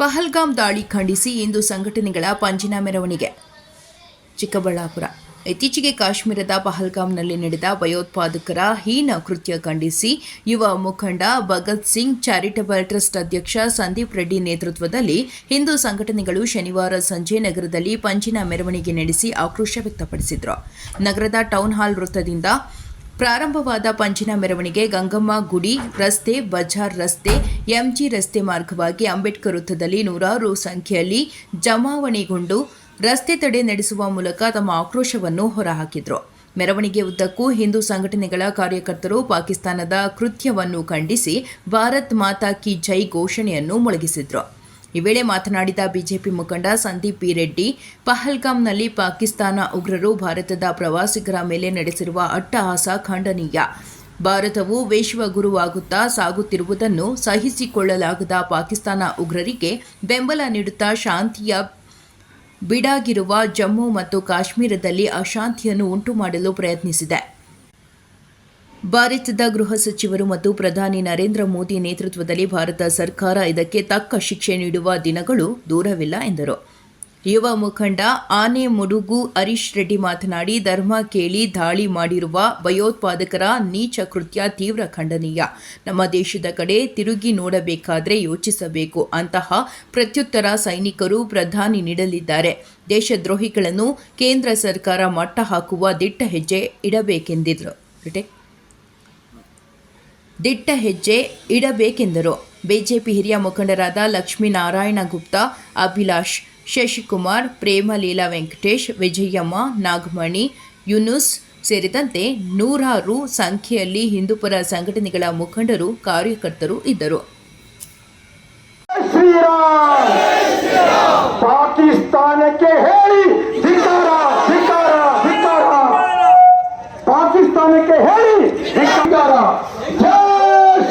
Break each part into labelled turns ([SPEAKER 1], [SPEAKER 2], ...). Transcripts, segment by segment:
[SPEAKER 1] ಪಹಲ್ಗಾಮ್ ದಾಳಿ ಖಂಡಿಸಿ ಇಂದು ಸಂಘಟನೆಗಳ ಪಂಜಿನ ಮೆರವಣಿಗೆ ಚಿಕ್ಕಬಳ್ಳಾಪುರ. ಇತ್ತೀಚೆಗೆ ಕಾಶ್ಮೀರದ ಪಹಲ್ಗಾಮ್ನಲ್ಲಿ ನಡೆದ ಭಯೋತ್ಪಾದಕರ ಹೀನ ಕೃತ್ಯ ಖಂಡಿಸಿ ಯುವ ಮುಖಂಡ ಭಗತ್ ಸಿಂಗ್, ಚಾರಿಟಬಲ್ ಟ್ರಸ್ಟ್ ಅಧ್ಯಕ್ಷ ಸಂದೀಪ್ ರೆಡ್ಡಿ ನೇತೃತ್ವದಲ್ಲಿ ಹಿಂದೂ ಸಂಘಟನೆಗಳು ಶನಿವಾರ ಸಂಜೆ ನಗರದಲ್ಲಿ ಪಂಜಿನ ಮೆರವಣಿಗೆ ನಡೆಸಿ ಆಕ್ರೋಶ ವ್ಯಕ್ತಪಡಿಸಿದರು. ನಗರದ ಟೌನ್ ಹಾಲ್ ವೃತ್ತದಿಂದ ಪ್ರಾರಂಭವಾದ ಪಂಚಿನ ಮೆರವಣಿಗೆ ಗಂಗಮ್ಮ ಗುಡಿ, ರಸ್ತೆ, ಬಜಾರ್ ರಸ್ತೆ, ಎಂಜಿ ರಸ್ತೆ ಮಾರ್ಗವಾಗಿ ಅಂಬೇಡ್ಕರ್ ವೃತ್ತದಲ್ಲಿ ನೂರಾರು ಸಂಖ್ಯೆಯಲ್ಲಿ ಜಮಾವಣೆಗೊಂಡು ರಸ್ತೆ ತಡೆ ನಡೆಸುವ ಮೂಲಕ ತಮ್ಮ ಆಕ್ರೋಶವನ್ನು ಹೊರಹಾಕಿದರು. ಮೆರವಣಿಗೆ ಉದ್ದಕ್ಕೂ ಹಿಂದೂ ಸಂಘಟನೆಗಳ ಕಾರ್ಯಕರ್ತರು ಪಾಕಿಸ್ತಾನದ ಕೃತ್ಯವನ್ನು ಖಂಡಿಸಿ ಭಾರತ್ ಮಾತಾ ಕಿ ಜೈ ಘೋಷಣೆಯನ್ನು ಮೊಳಗಿಸಿದ್ರು. ಈ ವೇಳೆ ಮಾತನಾಡಿದ ಬಿಜೆಪಿ ಮುಖಂಡ ಸಂದೀಪ್ ಪಿ ರೆಡ್ಡಿ ಪಹಲ್ಗಾಮ್ನಲ್ಲಿ ಪಾಕಿಸ್ತಾನ ಉಗ್ರರು ಭಾರತದ ಪ್ರವಾಸಿಗರ ಮೇಲೆ ನಡೆಸಿರುವ ಅಟ್ಟಹಾಸ ಖಂಡನೀಯ. ಭಾರತವು ವಿಶ್ವಗುರುವಾಗುತ್ತಾ ಸಾಗುತ್ತಿರುವುದನ್ನು ಸಹಿಸಿಕೊಳ್ಳಲಾಗದ ಪಾಕಿಸ್ತಾನ ಉಗ್ರರಿಗೆ ಬೆಂಬಲ ನೀಡುತ್ತಾ ಶಾಂತಿಯ ಬಿಡಾಗಿರುವ ಜಮ್ಮು ಮತ್ತು ಕಾಶ್ಮೀರದಲ್ಲಿ ಅಶಾಂತಿಯನ್ನು ಉಂಟು ಮಾಡಲು ಪ್ರಯತ್ನಿಸಿದೆ. ಭಾರತದ ಗೃಹ ಸಚಿವರು ಮತ್ತು ಪ್ರಧಾನಿ ನರೇಂದ್ರ ಮೋದಿ ನೇತೃತ್ವದಲ್ಲಿ ಭಾರತ ಸರ್ಕಾರ ಇದಕ್ಕೆ ತಕ್ಕ ಶಿಕ್ಷೆ ನೀಡುವ ದಿನಗಳು ದೂರವಿಲ್ಲ ಎಂದರು. ಯುವ ಮುಖಂಡ ಆನೆ ಮುಡುಗು ಹರೀಶ್ ರೆಡ್ಡಿ ಮಾತನಾಡಿ, ಧರ್ಮ ಕೇಳಿ ದಾಳಿ ಮಾಡಿರುವ ಭಯೋತ್ಪಾದಕರ ನೀಚ ಕೃತ್ಯ ತೀವ್ರ ಖಂಡನೀಯ. ನಮ್ಮ ದೇಶದ ಕಡೆ ತಿರುಗಿ ನೋಡಬೇಕಾದ್ರೆ ಯೋಚಿಸಬೇಕು ಅಂತಹ ಪ್ರತ್ಯುತ್ತರ ಸೈನಿಕರು ಪ್ರಧಾನಿ ನೀಡಲಿದ್ದಾರೆ. ದೇಶದ್ರೋಹಿಗಳನ್ನು ಕೇಂದ್ರ ಸರ್ಕಾರ ಮಟ್ಟ ಹಾಕುವ ದಿಟ್ಟ ಹೆಜ್ಜೆ ಇಡಬೇಕೆಂದಿದ್ರು. ರಿಟೇಕ್. ದಿಟ್ಟ ಹೆಜ್ಜೆ ಇಡಬೇಕೆಂದರು. ಬಿಜೆಪಿ ಹಿರಿಯ ಮುಖಂಡರಾದ ಲಕ್ಷ್ಮೀನಾರಾಯಣ ಗುಪ್ತಾ, ಅಭಿಲಾಷ್ ಶಶಿಕುಮಾರ್, ಪ್ರೇಮಲೀಲಾ ವೆಂಕಟೇಶ್, ವಿಜಯಮ್ಮ, ನಾಗಮಣಿ, ಯುನುಸ್ ಸೇರಿದಂತೆ ನೂರಾರು ಸಂಖ್ಯೆಯಲ್ಲಿ ಹಿಂದೂಪರ ಸಂಘಟನೆಗಳ ಮುಖಂಡರು, ಕಾರ್ಯಕರ್ತರು ಇದ್ದರು.
[SPEAKER 2] ಪಾಕಿಸ್ತಾನಕ್ಕೆ ಹೇಳಿ ಧಿಕ್ಕಾರ ಧಿಕ್ಕಾರ ಧಿಕ್ಕಾರ! ಪಾಕಿಸ್ತಾನಕ್ಕೆ ಹೇಳಿ ಧಿಕ್ಕಾರ!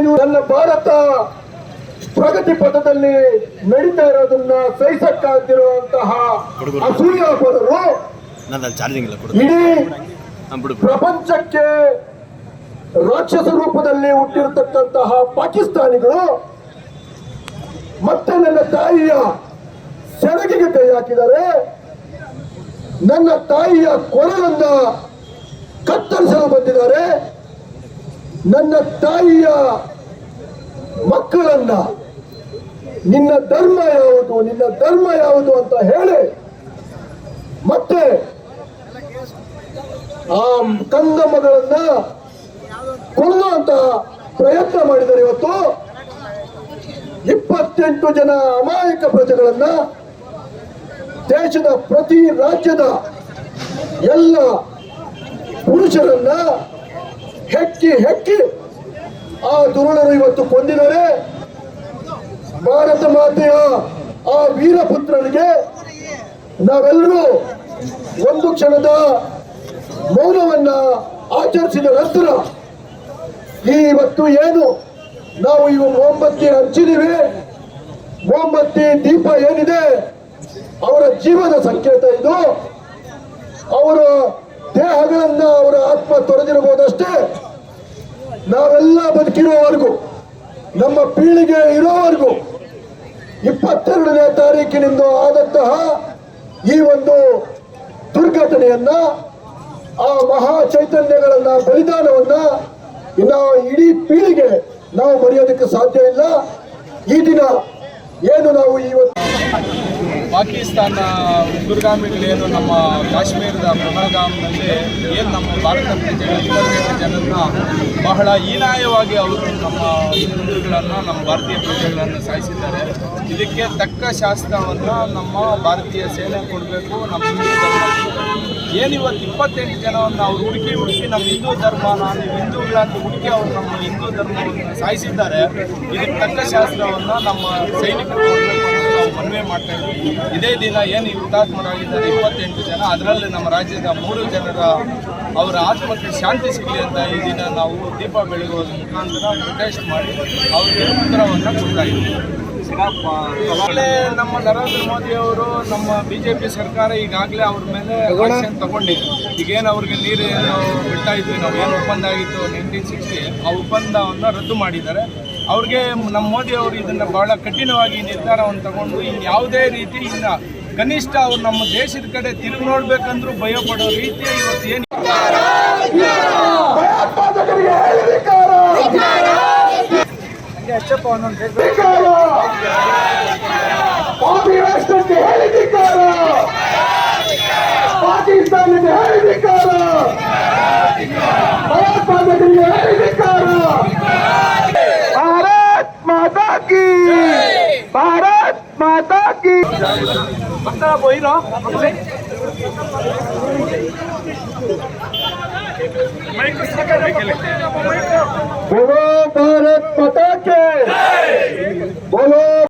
[SPEAKER 2] ಸಾವಿರದ ನನ್ನ ಭಾರತ ಪ್ರಗತಿ ಪಥದಲ್ಲಿ ನಡೀತಾ ಇರೋದನ್ನ ಸಹಿಸಕ್ಕಾಗಿರುವಂತಹ ಅಸೂಯ
[SPEAKER 3] ನನ್ನ ಚಾರ್ಜಿಂಗ್ ಇಲ್ಲ ಕೊಡು.
[SPEAKER 2] ಇಡೀ ಪ್ರಪಂಚಕ್ಕೆ ರಾಕ್ಷಸ ರೂಪದಲ್ಲಿ ಹುಟ್ಟಿರತಕ್ಕಂತಹ ಪಾಕಿಸ್ತಾನಿಗಳು ಮತ್ತೆ ನನ್ನ ತಾಯಿಯ ಸೆಣಗಿಗೆ ಕೈ ಹಾಕಿದರೆ ನನ್ನ ತಾಯಿಯ ಕೊರಳನ್ನ ಕತ್ತರಿಸಲು ಬಂದಿದ್ದಾರೆ. ನನ್ನ ತಾಯಿಯ ಮಕ್ಕಳನ್ನ, ನಿನ್ನ ಧರ್ಮ ಯಾವುದು, ನಿನ್ನ ಧರ್ಮ ಯಾವುದು ಅಂತ ಹೇಳಿ, ಮತ್ತೆ ಆ ಕಂದಮ್ಮಗಳನ್ನ ಕೊಲ್ಲುವಂತ ಪ್ರಯತ್ನ ಮಾಡಿದರೆ ಇವತ್ತು ಇಪ್ಪತ್ತೆಂಟು ಜನ ಅಮಾಯಕ ಪ್ರಜೆಗಳನ್ನ ದೇಶದ ಪ್ರತಿ ರಾಜ್ಯದ ಎಲ್ಲ ಪುರುಷರನ್ನ ಹೆಕ್ಕಿ ಹೆಕ್ಕಿ ಆ ದುರುಳರು ಇವತ್ತು ಕೊಂದಿದ್ದಾರೆ. ಭಾರತ ಮಾತೆಯ ಆ ವೀರಪುತ್ರನಿಗೆ ನಾವೆಲ್ಲರೂ ಒಂದು ಕ್ಷಣದ ಮೌನವನ್ನ ಆಚರಿಸಿದ ನಂತರ ಈ ಇವತ್ತು ಏನು? ನಾವು ಇವ ಮೊಂಬತ್ತಿ ಹಚ್ಚಿದೀವಿ ಮೊಂಬತ್ತಿ ದೀಪ ಏನಿದೆ? ಅವರ ಜೀವನ ಸಂಕೇತ ಇದು. ಅವರ ದೇಹಗಳನ್ನ ಅವರ ಆತ್ಮ ತೊರೆದಿರಬಹುದಷ್ಟೇ. ನಾವೆಲ್ಲ ಬದುಕಿರೋವರೆಗೂ, ನಮ್ಮ ಪೀಳಿಗೆ ಇರೋವರೆಗೂ, ಇಪ್ಪತ್ತೆರಡನೇ ತಾರೀಕಿನಿಂದ ಆದಂತಹ ಈ ಒಂದು ದುರ್ಘಟನೆಯನ್ನ, ಆ ಮಹಾ ಚೈತನ್ಯಗಳನ್ನ, ಬಲಿದಾನವನ್ನ ನಾವು ಇಡೀ ಪೀಳಿಗೆ ನಾವು ಮರೆಯೋದಕ್ಕೆ ಸಾಧ್ಯ ಇಲ್ಲ. ಈ ದಿನ ಏನು ನಾವು ಇವತ್ತು
[SPEAKER 4] ಪಾಕಿಸ್ತಾನ ಉಗ್ರಗಾಮಿಗಳೇನು ನಮ್ಮ ಕಾಶ್ಮೀರದ ಪಹಲ್ಗಾಮ್ನಲ್ಲಿ ಏನು ನಮ್ಮ ಭಾರತ ಜನರನ್ನ ಬಹಳ ಹೀನಾಯವಾಗಿ ಅವರು ನಮ್ಮ ಹಿಂದೂಗಳನ್ನು, ನಮ್ಮ ಭಾರತೀಯ ಪ್ರಜೆಗಳನ್ನು ಸಾಯಿಸಿದ್ದಾರೆ. ಇದಕ್ಕೆ ತಕ್ಕ ಶಾಸ್ತ್ರವನ್ನು ನಮ್ಮ ಭಾರತೀಯ ಸೇನೆ ಕೊಡಬೇಕು, ನಮ್ಮ ಹಿಂದೂ ಧರ್ಮ ಏನು ಇವತ್ತು ಇಪ್ಪತ್ತೆಂಟು ಜನವನ್ನು ಅವ್ರು ಹುಡುಕಿ ಹುಡುಕಿ ನಮ್ಮ ಹಿಂದೂ ಧರ್ಮನ ನಾನು ಹಿಂದೂಗಳಂತ ಹುಡುಕಿ ಅವರು ನಮ್ಮ ಹಿಂದೂ ಧರ್ಮವನ್ನು ಸಾಯಿಸಿದ್ದಾರೆ. ಇದಕ್ಕೆ ತಕ್ಕ ಶಾಸ್ತ್ರವನ್ನು ನಮ್ಮ ಸೈನಿಕರು ಮನವಿ ಮಾಡ್ತಾ ಇದ್ದೀವಿ ಇದೇ ದಿನ ಏನು ಈ ಹುತಾತ್ಮರಾಗಿದ್ದಾರೆ ಇಪ್ಪತ್ತೆಂಟು ಜನ ಅದರಲ್ಲಿ ನಮ್ಮ ರಾಜ್ಯದ ಮೂರು ಜನರ ಅವರ ಆತ್ಮಕ್ಕೆ ಶಾಂತಿ ಸಿಗಲಿ ಅಂತ ಈ ದಿನ ನಾವು ದೀಪ ಬೆಳಗುವ ಮುಖಾಂತರ ಪ್ರೊಟೆಸ್ಟ್ ಮಾಡಿ ಅವ್ರಿಗೆ ಉತ್ತರವನ್ನು ಕೊಡ್ತಾ ಇದ್ದೀವಿ ಈಗಾಗಲೇ ನಮ್ಮ ನರೇಂದ್ರ ಮೋದಿ ಅವರು ನಮ್ಮ ಬಿಜೆಪಿ ಸರ್ಕಾರ ಈಗಾಗಲೇ ಅವ್ರ ಮೇಲೆ ಆಕ್ಷನ್ ತಗೊಂಡಿದೆ. ಈಗೇನು ಅವ್ರಿಗೆ ನೀರು ಏನು ಬಿಡ್ತಾ ಇದ್ವಿ ನಾವು ಏನು ಒಪ್ಪಂದ ಆಗಿತ್ತು? ನೈನ್ಟೀನ್ ಸಿಕ್ಸ್ಟಿ ಆ ಒಪ್ಪಂದವನ್ನು ರದ್ದು ಮಾಡಿದ್ದಾರೆ. ಅವ್ರಿಗೆ ನಮ್ಮ ಮೋದಿ ಅವರು ಇದನ್ನು ಬಹಳ ಕಠಿಣವಾಗಿ ನಿರ್ಧಾರವನ್ನು ತಗೊಂಡು ಇನ್ನು ಯಾವುದೇ ರೀತಿ ಇನ್ನು ಕನಿಷ್ಠ ಅವ್ರು ನಮ್ಮ ದೇಶದ ಕಡೆ ತಿರುಗಿ ನೋಡ್ಬೇಕಂದ್ರೂ ಭಯ ಪಡೋ ರೀತಿ ಇವತ್ತು ಏನು
[SPEAKER 2] ಹೇಳಿಧಿಕಾರ बोलो भारत पता के। बोलो